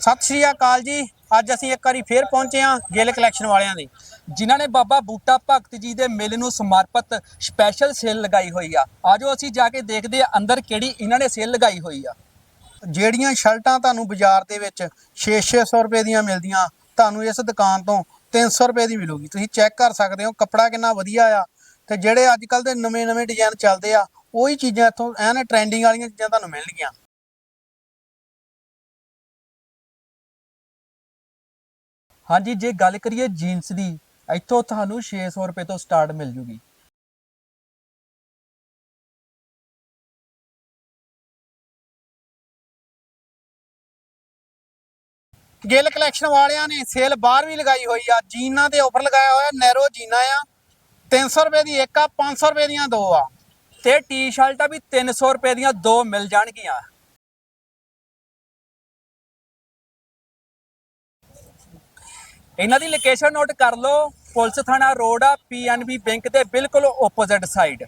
ਸਤਿ ਸ਼੍ਰੀ ਅਕਾਲ ਜੀ। ਅੱਜ ਅਸੀਂ ਇੱਕ ਵਾਰੀ ਫੇਰ ਪਹੁੰਚੇ ਹਾਂ ਗਿੱਲ ਕਲੈਕਸ਼ਨ ਵਾਲਿਆਂ ਦੇ। ਜਿਨ੍ਹਾਂ ਨੇ ਬਾਬਾ ਬੂਟਾ ਭਗਤ ਜੀ ਦੇ ਮੇਲੇ ਨੂੰ ਸਮਰਪਿਤ ਸਪੈਸ਼ਲ ਸੇਲ ਲਗਾਈ ਹੋਈ ਆ। ਆਜੋ ਅਸੀਂ ਜਾ ਕੇ ਦੇਖਦੇ ਆ ਅੰਦਰ ਕਿਹੜੀ ਇਹਨਾਂ ਨੇ ਸੇਲ ਲਗਾਈ ਹੋਈ ਆ। ਜਿਹੜੀਆਂ ਸ਼ਰਟਾਂ ਤੁਹਾਨੂੰ ਬਾਜ਼ਾਰ ਦੇ ਵਿੱਚ 6-600 ਰੁਪਏ ਦੀਆਂ ਮਿਲਦੀਆਂ, ਤੁਹਾਨੂੰ ਇਸ ਦੁਕਾਨ ਤੋਂ 300 ਰੁਪਏ ਦੀ ਮਿਲੂਗੀ। ਤੁਸੀਂ ਚੈੱਕ ਕਰ ਸਕਦੇ ਹੋ, ਕੱਪੜਾ ਕਿੰਨਾ ਵਧੀਆ ਆ। ਤੇ ਜਿਹੜੇ ਅੱਜ ਕੱਲ ਦੇ ਨਵੇਂ-ਨਵੇਂ ਡਿਜ਼ਾਈਨ ਚੱਲਦੇ ਆ, ਉਹੀ ਚੀਜ਼ਾਂ ਇੱਥੋਂ ਐਨ ਟ੍ਰੈਂਡਿੰਗ ਵਾਲੀਆਂ ਚੀਜ਼ਾਂ ਤੁਹਾਨੂੰ ਮਿਲਣਗੀਆਂ। ਹਾਂਜੀ, ਜੇ ਗੱਲ ਕਰੀਏ ਜੀਨਸ ਦੀ, ਇੱਥੋਂ ਤੁਹਾਨੂੰ 600 ਰੁਪਏ ਤੋਂ ਸਟਾਰਟ ਮਿਲ ਜੂਗੀ। ਗਿੱਲ ਕਲੈਕਸ਼ਨ ਵਾਲਿਆਂ ਨੇ ਸੇਲ ਬਾਹਰ ਵੀ ਲਗਾਈ ਹੋਈ ਆ। ਜੀਨਾਂ ਦੇ ਆਫਰ ਲਗਾਇਆ ਹੋਇਆ ਨੈਰੋ ਜੀਨਾ ਆ। 300 ਰੁਪਏ ਦੀ ਇੱਕ ਆ 500 ਰੁਪਏ ਦੀਆਂ ਦੋ ਆ। ਤੇ ਟੀ-ਸ਼ਰਟਾਂ ਵੀ 300 ਰੁਪਏ ਦੀਆਂ ਦੋ ਮਿਲ ਜਾਣਗੀਆਂ। ਇਹਨਾਂ ਦੀ ਲੋਕੇਸ਼ਨ ਨੋਟ ਕਰ ਲਓ। ਪੁਲਿਸ ਥਾਣਾ ਰੋਡ ਆ ਪੀਐਨਬੀ ਬੈਂਕ ਦੇ ਬਿਲਕੁਲ ਓਪੋਜ਼ਿਟ ਸਾਈਡ